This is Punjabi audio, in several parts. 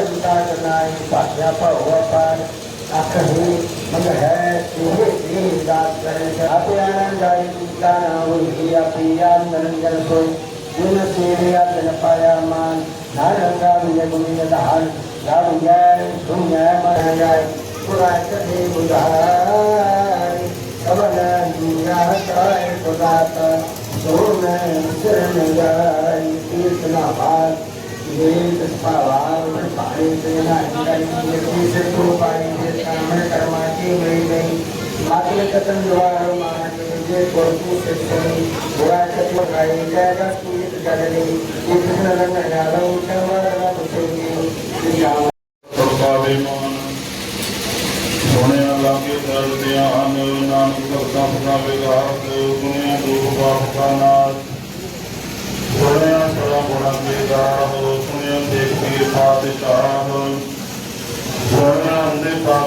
ਵਿਦਾ ਕਰਨਾਈ ਭਾਗਿਆ ਭਉ ਅਪਾਰ ਆਖੇ ਮਗ ਹੈ ਤੇਰੇ ਤੇ ਦਾਤ ਕਰੇ ਆਪੇ ਆਨੰਦ ਜਾਈ ਕੀਤਾ ਨਾ ਹੋਈ ਆਪੀ ਆਨੰਦਨ ਸੋਈ ਜਿਨ ਸੇਵਿਆ ਤਨ ਪਾਇਆ ਮਾਨ ਨਾਰੰਗਾ ਵਿਜੇ ਗੁਣੀ ਨਿਧਾਨ ਨਾਮ ਜੈ ਸੁਨੈ ਮਨ ਜਾਏ ਪੁਰਾ ਕਦੇ ਬੁਧਾਈ ਕਵਨ ਦੁਨੀਆ ਕਾਇ ਪੁਦਾਤ ਸੋ ਮੈਂ ਚਰਨ ਜਾਈ ਕੀਰਤਨਾ ਬਾਤ ਵੇਦ ਸਭਾਵਾਰ ਮੈਂ ਪਾਣੀ ਤੇ ਨਾ ਇੰਗਾਈ ਇਹ ਸੇ ਤੋ ਪਾਣੀ ਦੇ ਕਾਮਣ ਕਰਮਾ ਕੀ ਗਈ ਗਈ ਮਾਤਲੇ ਕਤਨ ਦਵਾਰ ਮਾਨ ਜੇ ਕੋਰਤੂ ਸੇ ਸੋਈ ਬੁਰਾ ਕਤਮ ਗਾਈ ਜਾਏਗਾ ਸੂਤ ਜਗਨੀ ਇਹ ਕਿਸਨ ਰੰਗ ਨਾਲਾ ਉਚਰਵਾ ਰਹਾ ਪੁੱਛੇਗੀ ਕਿ ਜਾਵਾ ਪਾਵੇ ਮਨ ਸੋਹਣਿਆ ਲਾਗੇ ਦਰ ਧਿਆਨ ਨਾਨਕ ਭਗਤਾਂ ਪਕਾਵੇ ਗਾਤ ਗੁਣਿਆ ਦੂਖ ਬਾਪ ਕਾ ਨਾਥ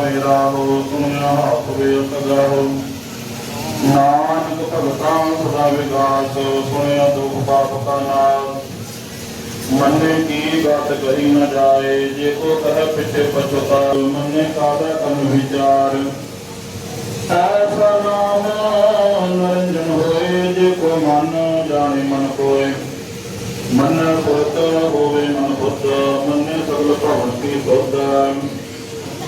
ਅੰਦੇ ਪਾਵੇ ਰਾਹੋ, ਸੁਣਿਆ ਹੱਥ ਵੇ ਨਾਨਕ ਭਗਤਾਂ ਸਦਾ ਵਿਗਾਸ, ਸੁਣਿਆ ਦੁਖ ਬਾਪ ਕਾ ਨਾਥ ਮੰਨੇ ਕੀ ਬਾਤ ਕਹੀ ਨਾ ਜਾਏ, ਜੇ ਕੋ ਕਹ ਪਿਛੇ ਪਛਤਾਰ ਮੰਨੇ ਕਾਦਾ ਕਰਨ ਵਿਚਾਰ। ਐਸਾ ਨਾਮ ਨਰੰਜਨ ਹੋਏ, ਜੇ ਕੋ ਮਨ ਜਾਣੇ ਮਨ ਕੋਏ। ਮਨ ਪੁੱਤ ਹੋਵੇ ਮਨ ਪੁੱਤ, ਮੰਨੇ ਸਗਲ ਭਵਨ ਕੀ ਸੁਧ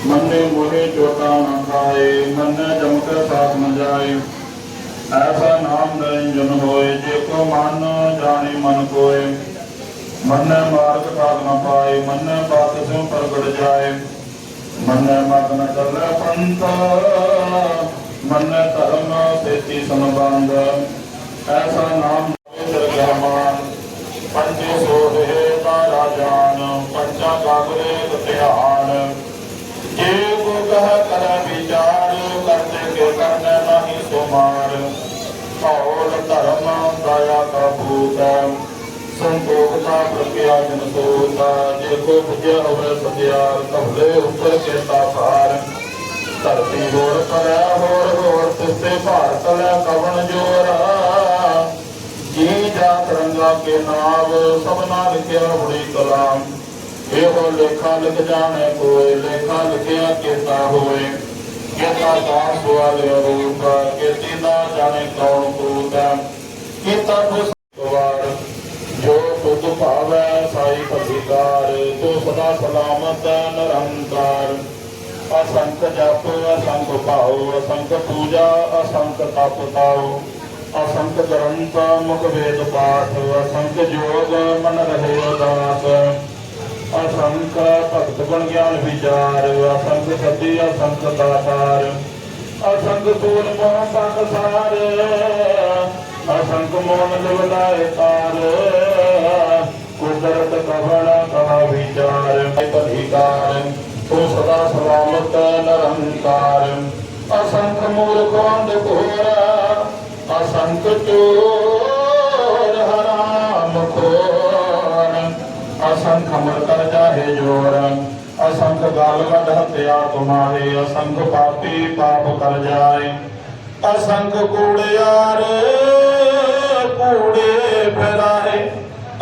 ਮੰਨੇ ਮੋਹਿ ਚੋਟਾ ਨਾ ਖਾਏ, ਮੰਨੇ ਜਮਕ ਸਾਥ ਨ ਜਾਏ। ਐਸਾ ਨਾਮ ਨਰੰਜਨ ਹੋਏ, ਜੇ ਕੋ ਮਨ ਜਾਣੇ ਮਨ ਕੋਏ। ਮਨ ਮਾਰਗ ਸਾਧ ਨ ਪਾਏ, ਮਨ ਬਾਤ ਸਿਉ ਪ੍ਰਗਟ ਜਾਏ। ਮਨ ਮਗਨ ਚੱਲੇ ਪੰਥ, ਮਨ ਧਰਮ ਸੇਤੀ ਸੰਬੰਧ। ਐਸਾ ਨਾਮ ਸੰਤੋਖ ਪ੍ਰਕਿਆ ਜਨ ਸੋਤਾ ਜੇ ਕੋ ਪੁਜਿਆ ਹੋਵੇ ਸਤਿਆਰ ਕਹਲੇ ਉੱਪਰ ਕੇ ਤਾਫਾਰ ਧਰਤੀ ਹੋਰ ਪਰੈ ਹੋਰ ਹੋਰ ਤਿਸੇ ਭਾਰਤ ਲੈ ਕਵਣ ਜੋਰਾ ਜੀ ਜਾ ਤਰੰਗਾ ਕੇ ਨਾਮ ਸਭਨਾ ਲਿਖਿਆ ਬੜੀ ਕਲਾਮ ਇਹੋ ਲੇਖਾ ਲਿਖ ਜਾਣੇ ਕੋਏ ਲੇਖਾ ਲਿਖਿਆ ਕੀਤਾ ਹੋਏ ਕੀਤਾ ਦਾ ਸਵਾਲ ਰੂਪ ਕੀਤੀ ਦਾ ਜਾਣੇ ਕੌਣ ਕੂਤ ਕੀਤਾ ਤੁਸ ਵਾਰ ਤੁਧ ਭਾਵੈ ਸਾਈ ਭਗਿਕਾਰ, ਤੋ ਸਦਾ ਸਲਾਮਤ ਨਿਰੰਕਾਰ। ਅਸੰਖ ਜਪ, ਅਸੰਖ ਭਾਉ, ਅਸੰਖ ਪੂਜਾ, ਅਸੰਖ ਤਪ ਤਾਉ। ਅਸੰਖ ਗ੍ਰੰਥ, ਮੁਖ ਵੇਦ ਪਾਠ, ਅਸੰਖ ਜੋਗ, ਮਨ ਰਹੇ ਉਦਾਸ। ਅਸੰਖ ਭਗਤ ਗੁਣ ਗਿਆਨ ਵਿਚਾਰ, ਅਸੰਖ ਸਤੀ ਅਸੰਖ ਦਾਤਾਰ ਅਸੰਖ ਸੂਲ ਮੋਹ ਸੰਗ ਸਾਰ ਅਸੰਖ ਮੋਹਨ ਲਿਵਲਾਏ ਤਾਰ ਨਿਰੰਕਾਰ ਅਸੰਖ ਮੂਰਖ ਅੰਧ ਘੋਰ, ਅਸੰਖ ਚੋਰ ਹਰਾਮ ਖੋਰ। ਅਸੰਖ ਮਰ ਕਰ ਜਾਹੇ ਜੋਰ, ਅਸੰਖ ਗਾਲ ਵੱਢ ਹੱਤਿਆ ਤੁਮਾਰੇ, ਅਸੰਖ ਪਾਪੀ ਪਾਪ ਕਰ ਜਾਏ। ਅਸੰਖ ਕੂੜਿਆਰ, ਕੂੜੇ ਫਿਰਾਏ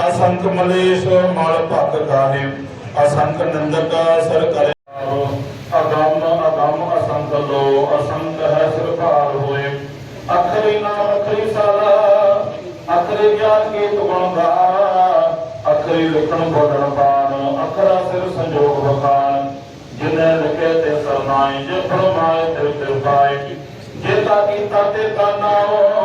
ਅਸੰਖ ਮਲੇਸ਼, ਮਲ ਭੱਕ ਕਾਹੇ। ਅਸੰਖ ਨਿੰਦਕ ਸਰ ਕਰੇ ਅਗੰਮ ਅਗੰਮ ਅਸੰਖ ਲੋ ਅਸੰਖ ਹੈ ਸਿਰ ਭਾਰ ਹੋਏ ਅਖਰੀ ਨਾਮ ਅਖਰੀ ਸਾਲਾ ਅਖਰੀ ਗਿਆਨ ਕੀ ਤੁਗਣ ਅਖਰੀ ਲਿਖਣ ਬੋਲਣ ਬਾਣ, ਅਖਰਾ ਸਿਰ ਸੰਜੋਗ ਬਖਾਨ ਜਿਨੇ ਲਿਖੇ ਤੇ ਸਰਨਾਈ ਜੇ ਫਰਮਾਏ ਤੇ ਕਿਰਪਾਏ ਜੇ ਤਾ ਕੀਤਾ ਤੇ ਤਾ ਨਾਉ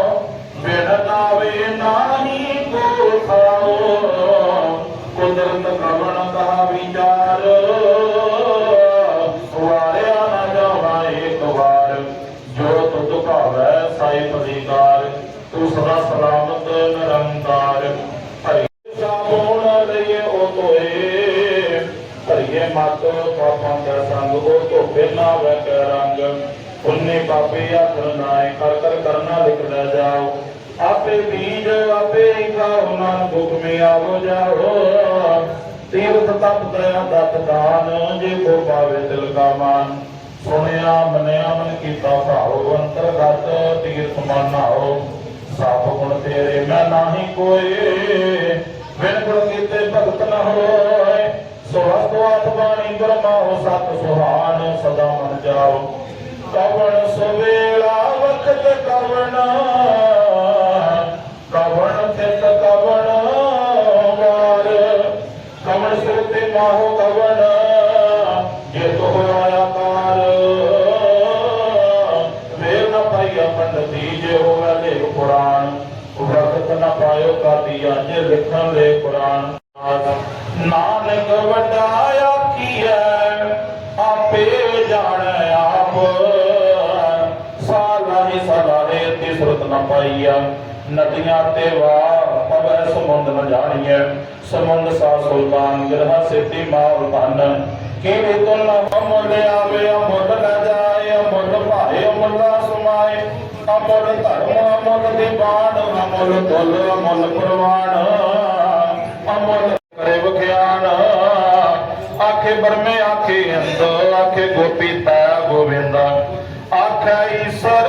ਨਿਰੰਕਾਰ। ਹਰੀ ਸਾਬੋਣ ਲਈਏ ਉਹ ਤੋਏ ਹਰੀਏ ਮਤ ਪਾਪਾਂ ਦਾ ਸੰਗ, ਉਹ ਧੋਪੇ ਨਾ ਵੈ ਰੰਗ। ਉਨੇ ਪਾਪੇ ਆਖਰ ਨਾਏ, ਕਰ ਕਰ ਕਰਨਾ ਲਿਖ ਜਾਓ। ਆਪੇ ਬੀਜ, ਆਪੇ ਹੀ ਖਾਓ ਨਾਨਕ ਹੁਕਮੇ ਆਵੋ ਜਾਓ। ਤੀਰਥ ਤਪ ਦਇਆ ਦਤ ਦਾਨ, ਜੇ ਕੋ ਪਾਵੇ ਦਿਲ ਕਾ ਮਾਨ। ਸੁਣਿਆ ਮਨਿਆ ਮਨ ਕੀਤਾ ਭਾਉ, ਅੰਤਰਗਤ ਤੀਰਥ ਮਨ ਨਾਓ ਸਭ ਗੁਣ ਤੇਰੇ ਮੈਂ ਨਾਹੀ ਕੋਏ। ਬਿਨ ਗੁਣ ਕੀਤੇ ਭਗਤ ਨ ਹੋਏ। ਸੁਹਤਵਾਤ ਬਾਣੀ ਗੁਰਮਾਉ ਸਤ ਸੁਹਾਨ ਸਦਾ ਮਨ ਜਾਓ। ਕਵਣ ਸਵੇਲਾ ਵਕਤ ਕਵਣ। ਕਵਣ ਥਿਤ ਕਵਣ ਵਾਰ। ਕਵਣ ਸਿਰ ਤੇ ਮਾਹੋ ਕਾਦੀਆ ਜੇ ਲਿਖਣ ਲੈ ਕੁਰਾਨ ਨਾਨਕ ਵੱਡਾ ਆਖੀਐ, ਆਪੇ ਜਾਣੈ ਆਪ। ਸਾਲਾ ਹੀ ਤੇ ਸੁਰਤ ਨ ਪਾਈਆ ਨਦੀਆਂ ਤੇ ਵਾਰ ਪਵੈ, ਸਮੁੰਦ ਨ ਜਾਣੀਐ। ਸਮੁੰਦ ਸਾ ਸੁਲਤਾਨ, ਗਿਰਹਾ ਸਿੱਧੀ ਮਾਉ ਧਨ। ਕਿਵੇਂ ਤੁਲ ਅਮੁੱਲ ਆਵੇ ਅਮੁੱਲ ਨ ਜਾਏ ਅਮੁੱਲ ਭਾਏ ਅਮੁੱਲਾ ਸਮਾਏ। ਅਮੁੱਲ ਧਰਮ ਅਮੁੱਲ ਦੀਵਾਨ ਅਮੁੱਲ ਤੁਲ ਅਮੁੱਲ ਪ੍ਰਵਾਨ ਅਮੁੱਲ ਕਰੇ ਵਿਖਿਆਨ ਆਖੇ ਬਰਮੇ ਆਖੇ ਅੰਦ, ਆਖੇ ਗੋਪੀ ਤੈ ਗੋਬਿੰਦ ਆਖੇ ਈਸਾ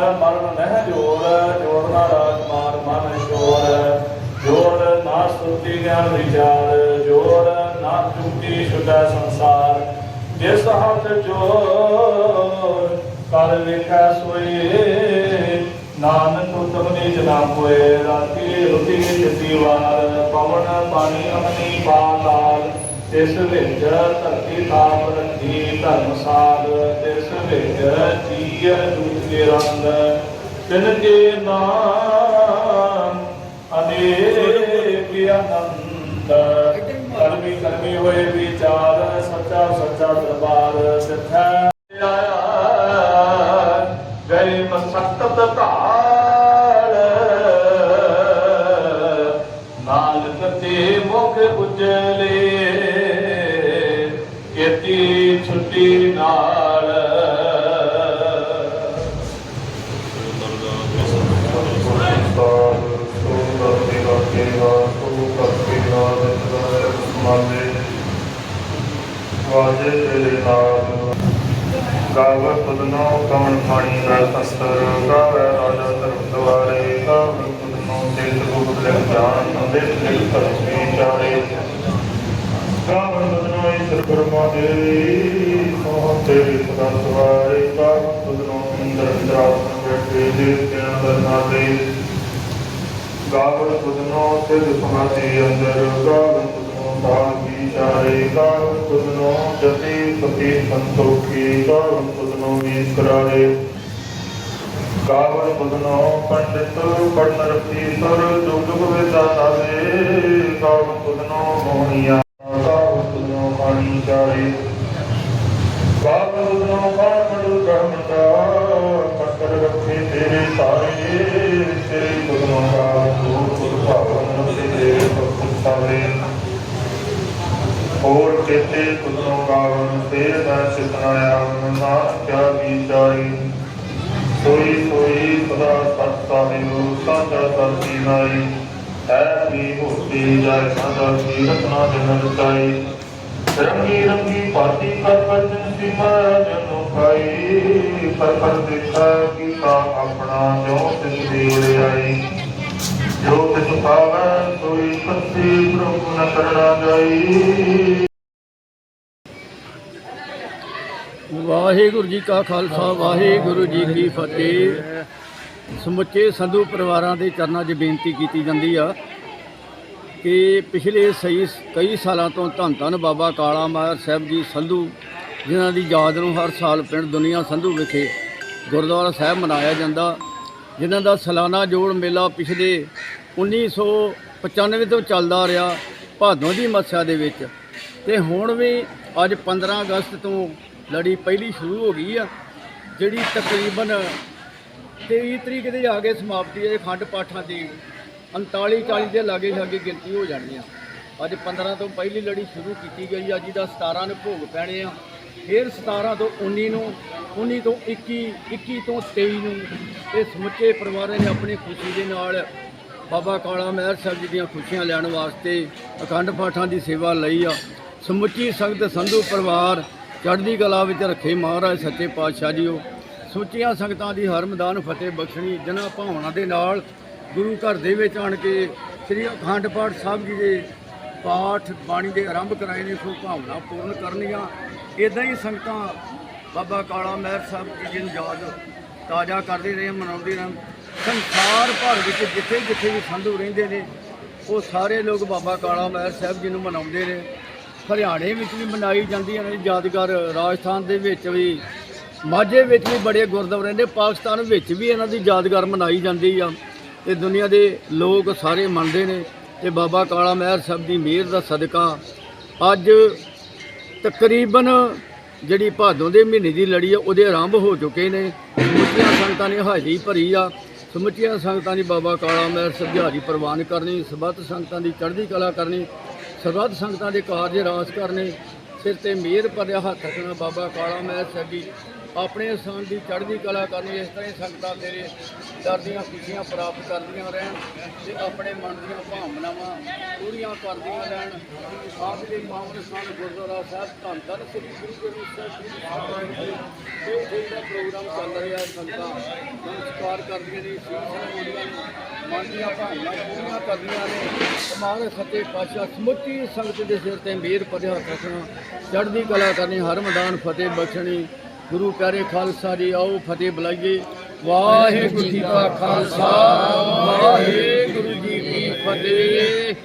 ਨਾ ਨਹਿ ਜੋੜ ਜੋਰ ਨਾ ਰਾਜਮਾਨ ਮਨ ਜੋੜ ਜੋਰ ਨਾ ਸੁਤੀ ਗਿਆਨ ਵਿਚਾਰ ਜੋਰ ਨਾ ਚੁੱਕੀ ਸ਼ੁਦਾ ਸੰਸਾਰ। ਜਿਸ ਹੱਥ ਜੋਰ ਕਰ ਵੇਖੈ ਸੋਏ ਨਾਨਕ ਉਤਮ ਨੇ ਜਨਾ ਹੋਏ ਰਾਤੀ ਰੁਤੀ ਜਿਤੀ ਵਾਰ, ਪਵਨ ਪਾਣੀ ਅਮਨੀ ਪਾਤਾਲ ਤਿਸ ਵਿੱਚ ਧਰਤੀ ਥਾਪ ਰੱਖੀ ਧਰਮਸਾਲ ਤਿਸ ਵਿੱਚ ਜੀਅ ਦੂਤ ਰੰਗ ਤਿਨ ਕੇ ਨਾਮ ਅਨੇਕ ਆਨੰਦ। ਕਰਮੀ ਕਰਮੀ ਹੋਏ ਵਿਚਾਰ, ਸੱਚਾ ਸੱਚਾ ਦਰਬਾਰ ਸਿੱਧਾ ਆਇਆ ਵਾਜੇ ਤੇਰੇ ਨਾਮ ਗਾਵ ਤੁਧਨੋ ਕਵਣ ਖਾਣੀ ਦਾ ਸਸਤਰ ਗਾਵੇ ਰਾਜਾ ਧਰਮ ਦੁਆਰੇ, ਗਾਵ ਤੁਧਨੋ ਤੇਜ ਗੁਪ ਲੈ ਜਾਣ ਸੰਦੇਸ਼ ਲੈ ਧਰਮ ਵਿਚਾਰੇ ਗਾਵ ਤੁਧਨੋ ਈਸ਼ਰ ਬ੍ਰਹਮਾ ਦੇਵੀ ਸੋਹ ਤੇਰੇ ਸਦਾ ਸਵਾਰੇ। ਗਾਵ ਤੁਧਨੋ ਇੰਦਰ ਇੰਦਰਾਸਨ ਬੈਠੇ ਦੇ ਤਿਆਨ ਦਰਨਾ ਦੇ। ਗਾਵ ਤੁਧਨੋ ਸਿਧ ਸਮਾਧੀ ਅੰਦਰ, ਗਾਵ ਤੁਧਨੋ ਭਾਗ ਵਿਚਾਰੇ ਗਾਵ ਤੁਧਨੋ ਜਤੀ ਸਤੀ ਸੰਤੋਖੀ ਗਾਵ ਤੁਧਨੋ ਈਸ਼ਰਾਰੇ ਗਾਵ ਤੁਧਨੋ ਪੰਡਿਤ ਪੜਨ ਰਤੀ ਸਰ ਜੁਗ ਜੁਗ ਵੇਦਾ ਨਾਵੇ ਗਾਵ ਤੁਧਨੋ ਮੋਹਨੀਆ ਗਾਵ ਤੁਧਨੋ ਪਾਣੀ ਚਾਰੇ। ਗਾਵ ਤੁਧਨੋ ਕਾਮੜ ਬ੍ਰਹਮਤਾ ਪੱਤਰ ਰੱਖੇ ਤੇਰੇ ਸਾਰੇ। ਤੇਰੇ ਤੁਧਨੋ ਗਾਵ ਤੂੰ ਤੁਧ ਭਾਵਨ ਤੇਰੇ ਭਗਤ ਸਾਰੇ ਹੋਰ ਚੇਤੇ ਤੁਧਨੋ ਗਾਵਨ ਤੇ ਦਾ ਚਿਤਨਾਇਆ ਮਨਾ ਕਿਆ ਵਿਚਾਰੀ ਸੋਈ ਸੋਈ ਸਦਾ ਸਤ ਸਾਹਿਬ ਸਾਚਾ ਸਰਤੀ ਨਾਈ। ਹੈ ਵੀ ਹੋਤੀ ਜਾਇ ਸਾਦਾ ਕੀ ਰਤਨਾ ਜਨ ਰਚਾਈ ਰੰਗੀ ਰੰਗੀ ਪਾਤੀ ਕਰ ਵਚਨ ਜਨੋ ਪਾਈ। ਪਰ ਪਰ ਦੇਖਾ ਕੀਤਾ ਆਪਣਾ ਜੋ ਤਿਸ ਦੇ ਆਈ। ਜੋ ਤਿਸ ਪਾਵੈ ਸੋਈ ਸੱਚੀ ਪ੍ਰਭੂ ਨ ਕਰਣਾ ਜਾਈ। ਵਾਹਿਗੁਰੂ ਜੀ ਕਾ ਖਾਲਸਾ, ਵਾਹਿਗੁਰੂ ਜੀ ਕੀ ਫਤਿਹ। ਸਮੁੱਚੇ ਸੰਧੂ ਪਰਿਵਾਰਾਂ ਦੇ ਚਰਨਾਂ 'ਚ ਬੇਨਤੀ ਕੀਤੀ ਜਾਂਦੀ ਆ ਕਿ ਪਿਛਲੇ ਸਹੀ ਕਈ ਸਾਲਾਂ ਤੋਂ ਧੰਨ ਧੰਨ ਬਾਬਾ ਕਾਲਾ ਮਾਰ ਸਾਹਿਬ ਜੀ ਸੰਧੂ, ਜਿਨ੍ਹਾਂ ਦੀ ਯਾਦ ਨੂੰ ਹਰ ਸਾਲ ਪਿੰਡ ਦੁਨੀਆ ਸੰਧੂ ਵਿਖੇ ਗੁਰਦੁਆਰਾ ਸਾਹਿਬ ਮਨਾਇਆ ਜਾਂਦਾ। ਜਿਨ੍ਹਾਂ ਦਾ ਸਾਲਾਨਾ ਜੋੜ ਮੇਲਾ ਪਿਛਲੇ 1995 ਤੋਂ ਚੱਲਦਾ ਰਿਹਾ ਭਾਦੋਂ ਦੀ ਮੱਸਿਆ ਦੇ ਵਿੱਚ। ਤੇ ਹੁਣ ਵੀ ਅੱਜ 15 ਅਗਸਤ ਤੋਂ ਲੜੀ ਪਹਿਲੀ ਸ਼ੁਰੂ ਹੋ ਗਈ ਆ, ਜਿਹੜੀ ਤਕਰੀਬਨ 23 ਤਰੀਕ ਦੇ ਆ ਕੇ ਸਮਾਪਤੀ ਹੈ ਖੰਡ ਪਾਠਾਂ ਦੀ 39 40 ਦੇ ਲਾਗੇ ਲਾਗੇ ਗਿਣਤੀ ਹੋ ਜਾਣੀ ਆ। ਅੱਜ 15 ਤੋਂ ਪਹਿਲੀ ਲੜੀ ਸ਼ੁਰੂ ਕੀਤੀ ਗਈ ਅੱਜ ਦਾ 17 ਨੂੰ ਭੋਗ ਪੈਣੇ ਆ। ਫਿਰ 17 ਤੋਂ 19 ਨੂੰ 19 ਤੋਂ 21 21 ਤੋਂ 23 ਨੂੰ ਇਹ ਸਮੁੱਚੇ ਪਰਿਵਾਰਾਂ ਨੇ ਆਪਣੀ ਖੁਸ਼ੀ ਦੇ ਨਾਲ ਬਾਬਾ ਕਾਲਾ ਮਹਿਰ ਸਾਹਿਬ ਜੀ ਦੀਆਂ ਖੁਸ਼ੀਆਂ ਲੈਣ ਵਾਸਤੇ ਅਖੰਡ ਪਾਠਾਂ ਦੀ ਸੇਵਾ ਲਈ ਆ। ਸਮੁੱਚੀ ਸੰਗਤ ਸੰਧੂ ਪਰਿਵਾਰ ਚੜ੍ਹਦੀ ਕਲਾ ਵਿੱਚ ਰੱਖੇ ਮਹਾਰਾਜ ਸੱਚੇ ਪਾਤਸ਼ਾਹ ਜੀਓ। ਸੁੱਚੀਆਂ ਸੰਗਤਾਂ ਦੀ ਹਰ ਮੈਦਾਨ ਫਤਿਹ ਬਖਸ਼ਣੀ, ਜਿਨ੍ਹਾਂ ਭਾਵਨਾ ਦੇ ਨਾਲ ਗੁਰੂ ਘਰ ਦੇ ਵਿੱਚ ਆਣ ਕੇ ਸ੍ਰੀ ਅਖੰਡ ਪਾਠ ਸਾਹਿਬ ਜੀ ਦੇ ਪਾਠ ਬਾਣੀ ਦੇ ਆਰੰਭ ਕਰਾਏ ਨੇ ਸੋ ਭਾਵਨਾ ਪੂਰਨ ਕਰਨੀਆਂ। ਇਦਾਂ ਹੀ ਸੰਗਤਾਂ ਬਾਬਾ ਕਾਲਾ ਮਹਿਰ ਸਾਹਿਬ ਜੀ ਨੂੰ ਯਾਦ ਤਾਜ਼ਾ ਕਰਦੇ ਰਹੇ, ਮਨਾਉਂਦੇ ਰਹਿਣ ਸੰਸਾਰ ਭਰ ਵਿੱਚ ਜਿੱਥੇ ਜਿੱਥੇ ਵੀ ਸੰਧੂ ਰਹਿੰਦੇ ਨੇ, ਉਹ ਸਾਰੇ ਲੋਕ ਬਾਬਾ ਕਾਲਾ ਮਹਿਰ ਸਾਹਿਬ ਜੀ ਨੂੰ ਮਨਾਉਂਦੇ ਨੇ। ਹਰਿਆਣੇ ਵਿੱਚ ਵੀ ਮਨਾਈ ਜਾਂਦੀ ਹੈ ਇਹਨਾਂ ਦੀ ਯਾਦਗਾਰ ਰਾਜਸਥਾਨ ਦੇ ਵਿੱਚ ਵੀ, ਮਾਝੇ ਵਿੱਚ ਵੀ ਬੜੇ ਗੁਰਦੁਆਰੇ ਨੇ, ਪਾਕਿਸਤਾਨ ਵਿੱਚ ਵੀ ਇਹਨਾਂ ਦੀ ਯਾਦਗਾਰ ਮਨਾਈ ਜਾਂਦੀ ਆ। ਤੇ ਦੁਨੀਆ ਦੇ ਲੋਕ ਸਾਰੇ ਮੰਨਦੇ ਨੇ, ਤੇ ਬਾਬਾ ਕਾਲਾ ਮਹਿਰ ਸਾਹਿਬ ਦੀ ਮਿਹਰ ਦਾ ਸਦਕਾ ਅੱਜ ਤਕਰੀਬਨ ਜਿਹੜੀ ਭਾਦੋਂ ਦੇ ਮਹੀਨੇ ਦੀ ਲੜੀ ਆ, ਉਹਦੇ ਆਰੰਭ ਹੋ ਚੁੱਕੇ ਨੇ। ਸਮੁੱਚੀਆਂ ਸੰਗਤਾਂ ਨੇ ਹਾਜ਼ਰੀ ਭਰੀ ਆ। ਸਮੁੱਚੀਆਂ ਸੰਗਤਾਂ ਦੀ ਬਾਬਾ ਕਾਲਾ ਮਹਿਰ ਸਭਿਆਰੀ ਪ੍ਰਵਾਨ ਕਰਨੀ ਸਬਤ ਸੰਗਤਾਂ ਦੀ ਚੜ੍ਹਦੀ ਕਲਾ ਕਰਨੀ, ਸਰਬੱਤ ਸੰਗਤਾਂ ਦੇ ਕਾਰਜ ਰਾਸ ਕਰਨੇ, ਸਿਰ ਤੇ ਮਿਹਰ ਭਰਿਆ ਹੱਥ ਰੱਖਣਾ ਬਾਬਾ ਕਾਲਾ ਮਹਿਰ ਸਾਹਿਬ ਜੀ ਆਪਣੇ ਸਥਾਨ ਦੀ ਚੜ੍ਹਦੀ ਕਲਾ ਕਰਨੀ, ਇਸ ਤਰ੍ਹਾਂ ਹੀ ਸੰਗਤਾਂ ਤੇਰੇ ਦਰ ਦੀਆਂ ਖੁਸ਼ੀਆਂ ਪ੍ਰਾਪਤ ਕਰਦੀਆਂ ਰਹਿਣ ਤੇ ਆਪਣੇ ਮਨ ਦੀਆਂ ਭਾਵਨਾਵਾਂ ਪੂਰੀਆਂ ਕਰਦੀਆਂ ਰਹਿਣ। ਆਪ ਦੇ ਪਾਵਨ ਸਥਾਨ ਗੁਰਦੁਆਰਾ ਸਾਹਿਬ, ਧੰਨ ਧੰਨ ਸ੍ਰੀ ਗੁਰੂ ਗ੍ਰੰਥ ਸਾਹਿਬ ਜੀ ਇਹ ਜਿਹੜਾ ਪ੍ਰੋਗਰਾਮ ਚੱਲ ਰਿਹਾ ਸੰਗਤਾਂ ਨਮਸਕਾਰ ਕਰਦੀਆਂ ਨੇ ਸੀਸਾਂ ਮਨ ਦੀਆਂ ਭਾਵਨਾ ਪੂਰੀਆਂ ਕਰਦੀਆਂ ਨੇ। ਸਮਾਨ ਸੱਚੇ ਪਾਤਸ਼ਾਹ ਸਮੁੱਚੀ ਸੰਗਤ ਦੇ ਸਿਰ ਤੇ ਮੇਰ ਭਰਿਆ ਹੱਥ ਰੱਖਣਾ, ਚੜ੍ਹਦੀ ਕਲਾ ਕਰਨੀ ਹਰ ਮੈਦਾਨ ਫਤਿਹ ਬਖਸ਼ਣੀ ਗੁਰੂ ਪਿਆਰੇ ਖਾਲਸਾ ਜੀ, ਆਓ ਫਤਿਹ ਬੁਲਾਈਏ। ਵਾਹਿਗੁਰੂ ਜੀ ਕਾ ਖਾਲਸਾ, ਵਾਹਿਗੁਰੂ ਜੀ ਕੀ ਫਤਿਹ।